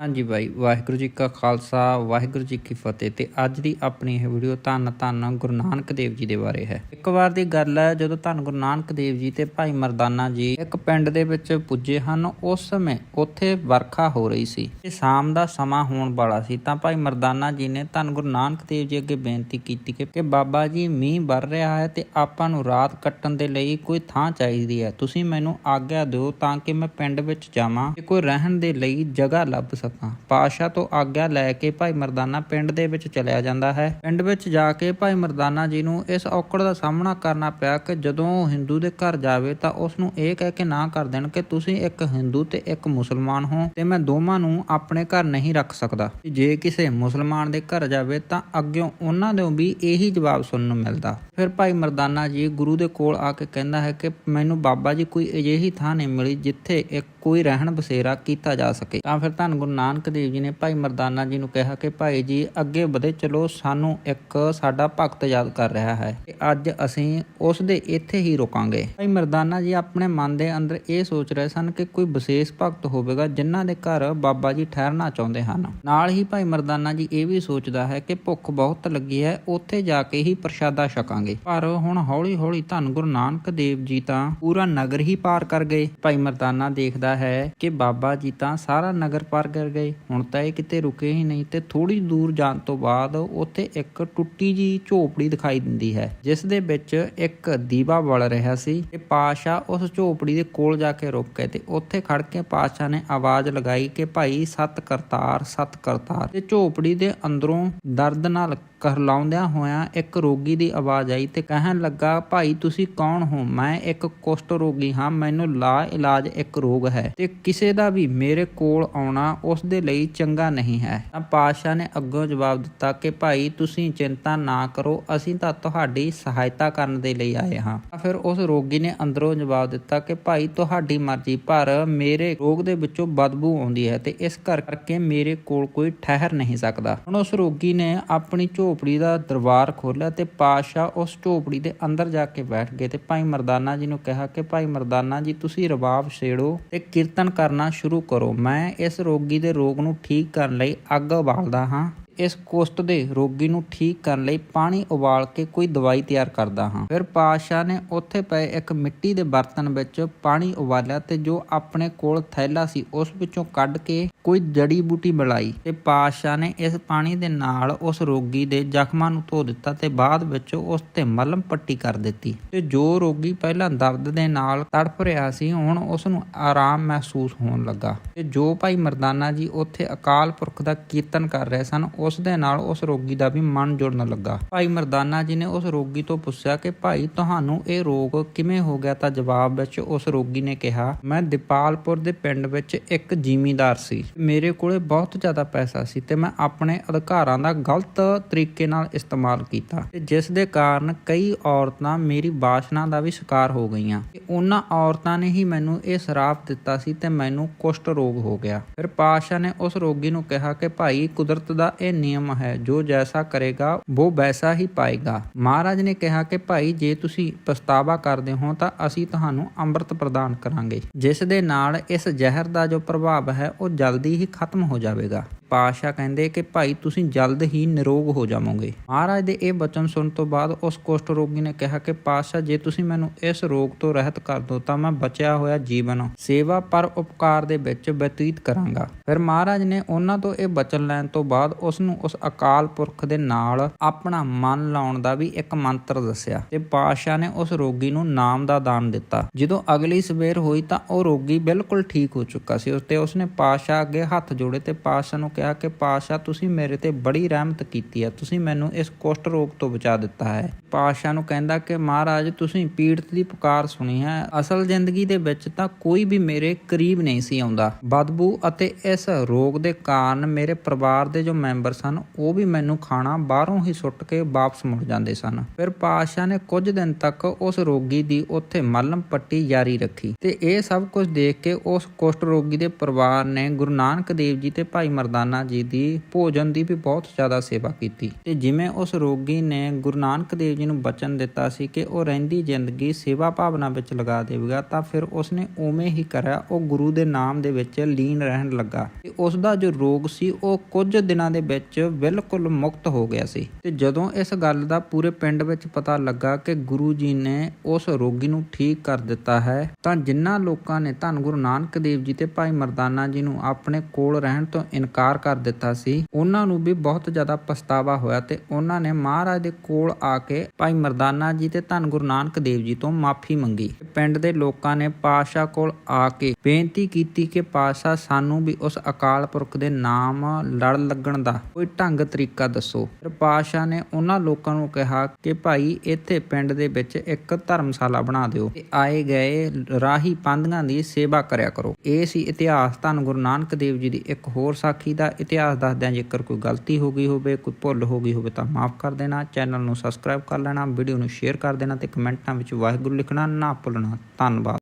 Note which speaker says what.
Speaker 1: ਹਾਂਜੀ ਬਾਈ, ਵਾਹਿਗੁਰੂ ਜੀ ਕਾ ਖਾਲਸਾ, ਵਾਹਿਗੁਰੂ ਜੀ ਕੀ ਫਤਿਹ। ਤੇ ਅੱਜ ਦੀ ਆਪਣੀ ਇਹ ਵੀਡੀਓ ਧੰਨ ਧੰਨ ਗੁਰੂ ਨਾਨਕ ਦੇਵ ਜੀ ਦੇ ਬਾਰੇ ਹੈ। ਇੱਕ ਵਾਰ ਦੀ ਗੱਲ ਹੈ, ਜਦੋਂ ਧੰਨ ਗੁਰੂ ਨਾਨਕ ਦੇਵ ਜੀ ਤੇ ਭਾਈ ਮਰਦਾਨਾ ਜੀ ਇੱਕ ਪਿੰਡ ਦੇ ਵਿੱਚ ਪੁੱਜੇ ਹਨ, ਉਸ ਸਮੇਂ ਉੱਥੇ ਵਰਖਾ ਹੋ ਰਹੀ ਸੀ। ਤੇ ਸ਼ਾਮ ਦਾ ਸਮਾਂ ਹੋਣ ਵਾਲਾ ਸੀ, ਤਾਂ ਭਾਈ ਮਰਦਾਨਾ ਜੀ ਨੇ ਧੰਨ ਗੁਰੂ ਨਾਨਕ ਦੇਵ ਜੀ ਅੱਗੇ ਬੇਨਤੀ ਕੀਤੀ ਕਿ ਕਿ ਬਾਬਾ ਜੀ, ਮੀਂਹ ਵਰ ਰਿਹਾ ਹੈ ਤੇ ਆਪਾਂ ਨੂੰ ਰਾਤ ਕੱਟਣ ਦੇ ਲਈ ਕੋਈ ਥਾਂ ਚਾਹੀਦੀ ਹੈ। ਤੁਸੀਂ ਮੈਨੂੰ ਆਗਿਆ ਦਿਓ ਤਾਂ ਕਿ ਮੈਂ ਪਿੰਡ ਵਿੱਚ ਜਾਵਾਂ ਤੇ ਕੋਈ ਰਹਿਣ ਦੇ ਲਈ ਜਗ੍ਹਾ ਲੱਭ ਸਕਾਂ। ਪਾਸ਼ਾ ਤੋਂ ਆਗਿਆ ਲੈ ਕੇ ਭਾਈ ਮਰਦਾਨਾ ਪਿੰਡ ਦੇ ਵਿੱਚ ਚਲਿਆ ਜਾਂਦਾ ਹੈ। ਪਿੰਡ ਵਿੱਚ ਜਾ ਕੇ ਭਾਈ ਮਰਦਾਨਾ ਜੀ ਨੂੰ ਇਸ ਔਕੜ ਦਾ ਸਾਹਮਣਾ ਕਰਨਾ ਪਿਆ ਕਿ ਜਦੋਂ ਉਹ ਹਿੰਦੂ ਦੇ ਘਰ ਜਾਵੇ ਤਾਂ ਉਸ ਨੂੰ ਇਹ ਕਹਿ ਕੇ ਨਾ ਕਰ ਦੇਣ ਕਿ ਤੁਸੀਂ ਇੱਕ ਹਿੰਦੂ ਤੇ ਇੱਕ ਮੁਸਲਮਾਨ ਹੋ ਤੇ ਮੈਂ ਦੋਵਾਂ ਨੂੰ ਆਪਣੇ ਘਰ ਨਹੀਂ ਰੱਖ ਸਕਦਾ। ਜੇ ਕਿਸੇ ਮੁਸਲਮਾਨ ਦੇ ਘਰ ਜਾਵੇ ਤਾਂ ਅੱਗਿਓਂ ਉਹਨਾਂ ਦੇ ਵੀ ਇਹੀ ਜਵਾਬ ਸੁਣਨ ਨੂੰ ਮਿਲਦਾ। ਫਿਰ ਭਾਈ ਮਰਦਾਨਾ ਜੀ ਗੁਰੂ ਦੇ ਕੋਲ ਆ ਕੇ ਕਹਿੰਦਾ ਹੈ ਕਿ ਮੈਨੂੰ ਬਾਬਾ ਜੀ ਕੋਈ ਅਜਿਹੀ ਥਾਂ ਨਹੀਂ ਮਿਲੀ ਜਿੱਥੇ ਇੱਕ ਕੋਈ ਰਹਿਣ ਬਸੇਰਾ ਕੀਤਾ ਜਾ ਸਕੇ। ਤਾਂ ਫਿਰ ਧੰਨ ਗੁਰੂ ਨਾਨਕ ਦੇਵ ਜੀ ਨੇ ਭਾਈ ਮਰਦਾਨਾ ਜੀ ਨੂੰ ਕਿਹਾ ਕਿ ਭਾਈ ਜੀ, ਅੱਗੇ ਵਧੇ ਚਲੋ, ਸਾਨੂੰ ਇੱਕ ਸਾਡਾ ਭਗਤ ਯਾਦ ਕਰ ਰਿਹਾ ਹੈ ਤੇ ਅੱਜ ਅਸੀਂ ਉਸ ਦੇ ਇੱਥੇ ਹੀ ਰੁਕਾਂਗੇ। ਭਾਈ ਮਰਦਾਨਾ ਜੀ ਆਪਣੇ ਮਨ ਦੇ ਅੰਦਰ ਇਹ ਸੋਚ ਰਹੇ ਸਨ ਕਿ ਕੋਈ ਵਿਸ਼ੇਸ਼ ਭਗਤ ਹੋਵੇਗਾ ਜਿਨ੍ਹਾਂ ਦੇ ਘਰ ਬਾਬਾ ਜੀ ਠਹਿਰਨਾ ਚਾਹੁੰਦੇ ਹਨ। ਨਾਲ ਹੀ ਭਾਈ ਮਰਦਾਨਾ ਜੀ ਇਹ ਵੀ ਸੋਚਦਾ ਹੈ ਕਿ ਭੁੱਖ ਬਹੁਤ ਲੱਗੀ ਹੈ, ਉੱਥੇ ਜਾ ਕੇ ਹੀ ਪ੍ਰਸ਼ਾਦਾ ਛਕਾਂਗੇ। ਪਰ ਹੁਣ ਹੌਲੀ ਹੌਲੀ ਧੰਨ ਗੁਰੂ ਨਾਨਕ ਦੇਵ ਜੀ ਤਾਂ ਪੂਰਾ ਨਗਰ ਹੀ ਪਾਰ ਕਰ ਗਏ। ਭਾਈ ਮਰਦਾਨਾ ਦੇਖਦਾ ਹੈ ਕਿ ਬਾਬਾ ਜੀ ਤਾਂ ਸਾਰਾ ਨਗਰ ਪਾਰ ਕਰ ਗਏ। ਹੁਣ ਤਾਂ ਇਹ ਕਿਤੇ ਰੁਕੇ ਹੀ ਨਹੀਂ ਤੇ ਥੋੜੀ ਦੂਰ ਜਾਣ ਤੋਂ ਬਾਅਦ ਉੱਥੇ ਇੱਕ ਟੁੱਟੀ ਜੀ ਝੋਪੜੀ ਦਿਖਾਈ ਦਿੰਦੀ ਹੈ, ਜਿਸ ਦੇ ਵਿੱਚ ਇੱਕ ਦੀਵਾ ਬਲ ਰਿਹਾ ਸੀ। ਤੇ ਪਾਸ਼ਾ ਉਸ ਝੋਪੜੀ ਦੇ ਕੋਲ ਜਾ ਕੇ ਰੁਕ ਗਏ ਤੇ ਉੱਥੇ ਖੜ ਕੇ ਪਾਸ਼ਾ ਨੇ ਆਵਾਜ਼ ਲਗਾਈ ਕਿ ਭਾਈ ਸਤ ਕਰਤਾਰ ਸਤ ਕਰਤਾਰ। ਤੇ ਝੋਪੜੀ ਦੇ ਅੰਦਰੋਂ ਦਰਦ ਨਾਲ ਕਰਲਾਉਂਦਿਆਂ ਹੋਇਆਂ ਇੱਕ ਰੋਗੀ ਦੀ ਆਵਾਜ਼ ਆਈ ਤੇ ਕਹਿਣ ਲੱਗਾ, ਭਾਈ, ਤੁਸੀਂ ਕੌਣ ਹੋ? ਮੈਂ ਇੱਕ ਕੁਸ਼ਟ ਰੋਗੀ ਹਾਂ, ਮੈਨੂੰ ਲਾ ਇਲਾਜ ਇੱਕ ਰੋਗ ਹੈ ਤੇ ਕਿਸੇ ਦਾ ਵੀ ਮੇਰੇ ਕੋਲ ਆਉਣਾ ਉਸ ਦੇ ਲਈ ਚੰਗਾ ਨਹੀਂ ਹੈ। ਤਾਂ ਪਾਤਸ਼ਾਹ ਨੇ ਅੱਗੋਂ ਜਵਾਬ ਦਿੱਤਾ ਕਿ, ਭਾਈ, ਤੁਸੀਂ ਚਿੰਤਾ ਨਾ ਕਰੋ, ਅਸੀਂ ਤਾਂ ਤੁਹਾਡੀ ਸਹਾਇਤਾ ਕਰਨ ਦੇ ਲਈ ਆਏ ਹਾਂ। ਤਾਂ ਫਿਰ ਉਸ ਰੋਗੀ ਨੇ ਅੰਦਰੋਂ ਜਵਾਬ ਦਿੱਤਾ ਕਿ, ਭਾਈ, ਤੁਹਾਡੀ ਮਰਜ਼ੀ, ਪਰ ਮੇਰੇ ਰੋਗ ਦੇ ਵਿੱਚੋਂ ਬਦਬੂ ਆਉਂਦੀ ਹੈ ਤੇ ਇਸ ਕਰ ਕਰਕੇ ਮੇਰੇ ਕੋਲ ਕੋਈ ਠਹਿਰ ਨਹੀਂ ਸਕਦਾ। ਹੁਣ ਉਸ ਰੋਗੀ ਨੇ ਆਪਣੀ ਝੋਪੜੀ ਦਾ ਦਰਬਾਰ ਖੋਲ੍ਹਿਆ ਤੇ ਪਾਤਸ਼ਾਹ ਉਸ ਝੋਪੜੀ ਦੇ ਅੰਦਰ ਜਾ ਕੇ ਬੈਠ ਗਏ ਤੇ ਭਾਈ ਮਰਦਾਨਾ ਜੀ ਨੂੰ ਕਿਹਾ ਕਿ ਭਾਈ ਮਰਦਾਨਾ ਜੀ, ਤੁਸੀਂ ਰਬਾਬ ਛੇੜੋ ਤੇ ਕੀਰਤਨ ਕਰਨਾ ਸ਼ੁਰੂ ਕਰੋ। ਮੈਂ ਇਸ ਰੋਗੀ ਦੇ ਰੋਗ ਨੂੰ ਠੀਕ ਕਰਨ ਲਈ ਅੱਗ ਉਬਾਲਦਾ ਹਾਂ। ਇਸ ਕੁਸ਼ਟ ਦੇ ਰੋਗੀ ਨੂੰ ਠੀਕ ਕਰਨ ਲਈ ਪਾਣੀ ਉਬਾਲ ਕੇ ਕੋਈ ਦਵਾਈ ਤਿਆਰ ਕਰਦਾ ਹਾਂ। ਫਿਰ ਪਾਤਸ਼ਾਹ ਨੇ ਉੱਥੇ ਪਏ ਇੱਕ ਮਿੱਟੀ ਦੇ ਬਰਤਨ ਵਿੱਚ ਪਾਣੀ ਉਬਾਲਿਆ ਤੇ ਜੋ ਆਪਣੇ ਕੋਲ ਥੈਲਾ ਸੀ, ਉਸ ਵਿੱਚੋਂ ਕੱਢ ਕੇ ਕੋਈ ਜੜੀ ਬੂਟੀ ਮਿਲਾਈ ਤੇ ਪਾਤਸ਼ਾਹ ਨੇ ਇਸ ਪਾਣੀ ਦੇ ਨਾਲ ਉਸ ਰੋਗੀ ਦੇ ਜ਼ਖਮਾਂ ਨੂੰ ਧੋ ਦਿੱਤਾ ਤੇ ਬਾਅਦ ਵਿੱਚ ਉਸ ਤੇ ਮਲਮ ਪੱਟੀ ਕਰ ਦਿੱਤੀ ਤੇ ਜੋ ਰੋਗੀ ਪਹਿਲਾਂ ਦਰਦ ਦੇ ਨਾਲ ਤੜਫ ਰਿਹਾ ਸੀ, ਹੁਣ ਉਸ ਨੂੰ ਆਰਾਮ ਮਹਿਸੂਸ ਹੋਣ ਲੱਗਾ ਤੇ ਜੋ ਭਾਈ ਮਰਦਾਨਾ ਜੀ ਉੱਥੇ ਅਕਾਲ ਪੁਰਖ ਦਾ ਕੀਰਤਨ ਕਰ ਰਹੇ ਸਨ ਉਸ ਦੇ ਨਾਲ ਉਸ ਰੋਗੀ ਦਾ ਵੀ ਮਨ ਜੁੜਨ ਲੱਗਾ। ਭਾਈ ਮਰਦਾਨਾ ਜੀ ਨੇ ਉਸ ਰੋਗੀ ਤੋਂ ਪੁੱਛਿਆ ਕਿ ਭਾਈ ਤੁਹਾਨੂੰ ਇਹ ਰੋਗ ਕਿਵੇਂ ਹੋ ਗਿਆ? ਤਾਂ ਜਵਾਬ ਵਿੱਚ ਉਸ ਰੋਗੀ ਨੇ ਕਿਹਾ, ਮੈਂ ਦੀਪਾਲਪੁਰ ਦੇ ਪਿੰਡ ਵਿੱਚ ਇੱਕ ਜ਼ਿਮੀਂਦਾਰ ਸੀ। ਮੇਰੇ ਕੋਲੇ ਬਹੁਤ ਜ਼ਿਆਦਾ ਪੈਸਾ ਸੀ ਤੇ ਮੈਂ ਆਪਣੇ ਅਧਿਕਾਰਾਂ ਦਾ ਗਲਤ ਤਰੀਕੇ ਨਾਲ ਇਸਤੇਮਾਲ ਕੀਤਾ। ਤੇ ਜਿਸ ਦੇ ਕਾਰਨ ਕਈ ਔਰਤਾਂ ਮੇਰੀ ਬਾਸ਼ਨਾ ਦਾ ਵੀ ਸ਼ਿਕਾਰ ਹੋ ਗਈਆਂ। ਉਹਨਾਂ ਔਰਤਾਂ ਨੇ ਹੀ ਮੈਨੂੰ ਇਹ ਸ਼ਰਾਪ ਦਿੱਤਾ ਸੀ ਤੇ ਮੈਨੂੰ ਕੁਸ਼ਟ ਰੋਗ ਹੋ ਗਿਆ। ਫਿਰ ਪਾਸ਼ਾ ਨੇ ਉਸ ਰੋਗੀ ਨੂੰ ਕਿਹਾ ਕਿ ਭਾਈ ਕੁਦਰਤ ਦਾ ਇਹ ਨਿਯਮ ਹੈ, ਜੋ ਜੈਸਾ ਕਰੇਗਾ ਉਹ ਵੈਸਾ ਹੀ ਪਾਏਗਾ। ਮਹਾਰਾਜ ਨੇ ਕਿਹਾ ਕਿ ਭਾਈ, ਜੇ ਤੁਸੀਂ ਪਛਤਾਵਾ ਕਰਦੇ ਹੋ, ਤਾਂ ਅਸੀਂ ਤੁਹਾਨੂੰ ਅੰਮ੍ਰਿਤ ਪ੍ਰਦਾਨ ਕਰਾਂਗੇ। ਜਿਸ ਦੇ ਨਾਲ ਇਸ ਜ਼ਹਿਰ ਦਾ ਜੋ ਪ੍ਰਭਾਵ ਹੈ, ਉਹ ਜਲਦੀ ਹੀ ਖਤਮ ਹੋ ਜਾਵੇਗਾ। ਪਾਸ਼ਾ ਕਹਿੰਦੇ ਕਿ ਭਾਈ ਤੁਸੀਂ ਜਲਦ ਹੀ ਨਿਰੋਗ ਹੋ ਜਾਵੋਗੇ। ਮਹਾਰਾਜ ਦੇ ਇਹ ਬਚਨ ਸੁਣਨ ਤੋਂ ਬਾਅਦ ਉਸ ਕੁਸ਼ਟ ਰੋਗੀ ਨੇ ਕਿਹਾ ਕਿ ਪਾਸ਼ਾ ਜੇ ਤੁਸੀਂ ਮੈਨੂੰ ਇਸ ਰੋਗ ਤੋਂ ਰਹਿਤ ਕਰ ਦੋ ਤਾਂ ਮੈਂ ਬਚਿਆ ਹੋਇਆ ਜੀਵਨ, ਸੇਵਾ ਪਰ ਉਪਕਾਰ ਦੇ ਵਿੱਚ ਬਤੀਤ ਕਰਾਂਗਾ। ਫਿਰ ਮਹਾਰਾਜ ਨੇ ਉਹਨਾਂ ਤੋਂ ਇਹ ਬਚਨ ਲੈਣ ਤੋਂ ਬਾਅਦ ਉਸ ਨੂੰ ਉਸ ਅਕਾਲ ਪੁਰਖ ਦੇ ਨਾਲ ਆਪਣਾ ਮਨ ਲਾਉਣ ਦਾ ਵੀ ਇੱਕ ਮੰਤਰ ਦੱਸਿਆ ਤੇ ਪਾਸ਼ਾ ਨੇ ਉਸ ਰੋਗੀ ਨੂੰ ਨਾਮ ਦਾ ਦਾਨ ਦਿੱਤਾ। ਜਦੋਂ ਅਗਲੀ ਸਵੇਰ ਹੋਈ ਤਾਂ ਉਹ ਰੋਗੀ ਬਿਲਕੁਲ ਠੀਕ ਹੋ ਚੁੱਕਾ ਸੀ ਉਸ ਤੇ ਉਸਨੇ ਪਾਸ਼ਾ ਅੱਗੇ ਹੱਥ ਜੋੜੇ ਤੇ ਪਾਸ਼ਾ ਨੂੰ ਕਿਹਾ ਕਿ ਪਾਤਸ਼ਾਹ, ਤੁਸੀਂ ਮੇਰੇ ਤੇ ਬੜੀ ਰਹਿਮਤ ਕੀਤੀ ਹੈ। ਤੁਸੀਂ ਮੈਨੂੰ ਇਸ ਕੁਸ਼ਟ ਰੋਗ ਤੋਂ ਬਚਾ ਦਿੱਤਾ ਹੈ। ਪਾਤਸ਼ਾਹ ਨੂੰ ਕਹਿੰਦਾ ਕਿ ਮਹਾਰਾਜ, ਤੁਸੀਂ ਪੀੜਤ ਦੀ ਪੁਕਾਰ ਸੁਣੀ ਹੈ। ਅਸਲ ਜ਼ਿੰਦਗੀ ਦੇ ਵਿੱਚ ਤਾਂ ਕੋਈ ਵੀ ਮੇਰੇ ਕਰੀਬ ਨਹੀਂ ਸੀ ਆਉਂਦਾ। ਬਦਬੂ ਅਤੇ ਇਸ ਰੋਗ ਦੇ ਕਾਰਨ ਮੇਰੇ ਪਰਿਵਾਰ ਦੇ ਜੋ ਮੈਂਬਰ ਸਨ, ਉਹ ਵੀ ਮੈਨੂੰ ਖਾਣਾ ਬਾਹਰੋਂ ਹੀ ਸੁੱਟ ਕੇ ਵਾਪਸ ਮੁੜ ਜਾਂਦੇ ਸਨ। ਫਿਰ ਪਾਸ਼ਾ ਨੇ ਕੁਝ ਦਿਨ ਤੱਕ ਉਸ ਰੋਗੀ ਦੀ ਉੱਥੇ ਮਲਮ ਪੱਟੀ ਜਾਰੀ ਰੱਖੀ ਤੇ ਇਹ ਸਭ ਕੁਝ ਦੇਖ ਕੇ ਉਸ ਕੁਸ਼ਟ ਰੋਗੀ ਦੇ ਪਰਿਵਾਰ ਨੇ ਗੁਰੂ ਨਾਨਕ ਦੇਵ ਜੀ ਤੇ ਭਾਈ ਮਰਦਾਨਾ ਜੀ ਦੀ ਭੋਜਨ ਦੀ ਵੀ ਬਹੁਤ ਜ਼ਿਆਦਾ ਸੇਵਾ ਕੀਤੀ ਤੇ ਜਿਵੇਂ ਉਸ ਰੋਗੀ ਨੇ ਗੁਰੂ ਨਾਨਕ ਦੇਵ ਜੀ ਜੀ ਨੂੰ ਬਚਨ ਦਿੱਤਾ ਸੀ ਕਿ ਉਹ ਰਹਿੰਦੀ ਜ਼ਿੰਦਗੀ ਸੇਵਾ ਭਾਵਨਾ ਵਿੱਚ ਲਗਾ ਦੇਵੇਗਾ, ਤਾਂ ਫਿਰ ਉਸਨੇ ਉਵੇਂ ਹੀ ਕਰਿਆ। ਉਹ ਗੁਰੂ ਦੇ ਨਾਮ ਦੇ ਵਿੱਚ ਲੀਨ ਰਹਿਣ ਲੱਗਾ। ਤੇ ਉਸ ਦਾ ਜੋ ਰੋਗ ਸੀ, ਉਹ ਕੁਝ ਦਿਨਾਂ ਦੇ ਵਿੱਚ ਬਿਲਕੁਲ ਮੁਕਤ ਹੋ ਗਿਆ ਸੀ। ਤੇ ਜਦੋਂ ਇਸ ਗੱਲ ਦਾ ਪੂਰੇ ਪਿੰਡ ਵਿੱਚ ਪਤਾ ਲੱਗਾ ਕਿ ਗੁਰੂ ਜੀ ਨੇ ਉਸ ਰੋਗੀ ਨੂੰ ਠੀਕ ਕਰ ਦਿੱਤਾ ਹੈ, ਤਾਂ ਜਿਨ੍ਹਾਂ ਲੋਕਾਂ ਨੇ ਧੰਨ ਗੁਰੂ ਨਾਨਕ ਦੇਵ ਜੀ ਤੇ ਭਾਈ ਮਰਦਾਨਾ ਜੀ ਨੂੰ ਆਪਣੇ ਕੋਲ ਰਹਿਣ ਤੋਂ ਇਨਕਾਰ ਕਰ ਦਿੱਤਾ ਸੀ, ਉਹਨਾਂ ਨੂੰ ਵੀ ਬਹੁਤ ਜ਼ਿਆਦਾ ਪਛਤਾਵਾ ਹੋਇਆ ਤੇ ਉਹਨਾਂ ਨੇ ਮਹਾਰਾਜ ਦੇ ਕੋਲ ਆ ਕੇ ਭਾਈ ਮਰਦਾਨਾ ਜੀ ਤੇ ਧੰਨ ਗੁਰੂ ਨਾਨਕ ਦੇਵ ਜੀ ਤੋਂ ਮਾਫੀ ਮੰਗੀ। ਪਿੰਡ ਦੇ ਲੋਕਾਂ ਨੇ ਪਾਸ਼ਾ ਕੋਲ ਆ ਕੇ ਬੇਨਤੀ ਕੀਤੀ ਕਿ ਪਾਸ਼ਾ ਸਾਨੂੰ ਵੀ ਉਸ ਅਕਾਲ ਪੁਰਖ ਦੇ ਨਾਮ ਲੜ ਲੱਗਣ ਦਾ ਕੋਈ ਢੰਗ ਤਰੀਕਾ ਦੱਸੋ। ਫਿਰ ਪਾਸ਼ਾ ਨੇ ਉਹਨਾਂ ਲੋਕਾਂ ਨੂੰ ਕਿਹਾ ਕਿ ਭਾਈ ਇੱਥੇ ਪਿੰਡ ਦੇ ਵਿੱਚ ਇੱਕ ਧਰਮਸ਼ਾਲਾ ਬਣਾ ਦਿਓ ਤੇ ਆਏ ਗਏ ਰਾਹੀ ਪੰਧੀਆਂ ਦੀ ਸੇਵਾ ਕਰਿਆ ਕਰੋ। ਇਹ ਸੀ ਇਤਿਹਾਸ। ਧੰਨ ਗੁਰੂ ਨਾਨਕ ਦੇਵ ਜੀ ਦੀ ਇੱਕ ਹੋਰ ਸਾਖੀ ਦਾ ਇਤਿਹਾਸ ਦੱਸਦਿਆਂ ਜੇਕਰ ਕੋਈ ਗਲਤੀ ਹੋ ਗਈ ਹੋਵੇ, ਕੋਈ ਭੁੱਲ ਹੋ ਗਈ ਹੋਵੇ ਤਾਂ ਮਾਫ ਕਰ ਦੇਣਾ। ਚੈਨਲ ਨੂੰ ਸਬਸਕ੍ਰਾਈਬ ਕਰ ਲੈਣਾ, ਵੀਡੀਓ ਨੂੰ ਸ਼ੇਅਰ ਕਰ ਦੇਣਾ ਤੇ ਕਮੈਂਟਾਂ ਵਿੱਚ ਵਾਹਿਗੁਰੂ ਲਿਖਣਾ, ਨਾ ਭੁੱਲਣਾ। ਧੰਨਵਾਦ।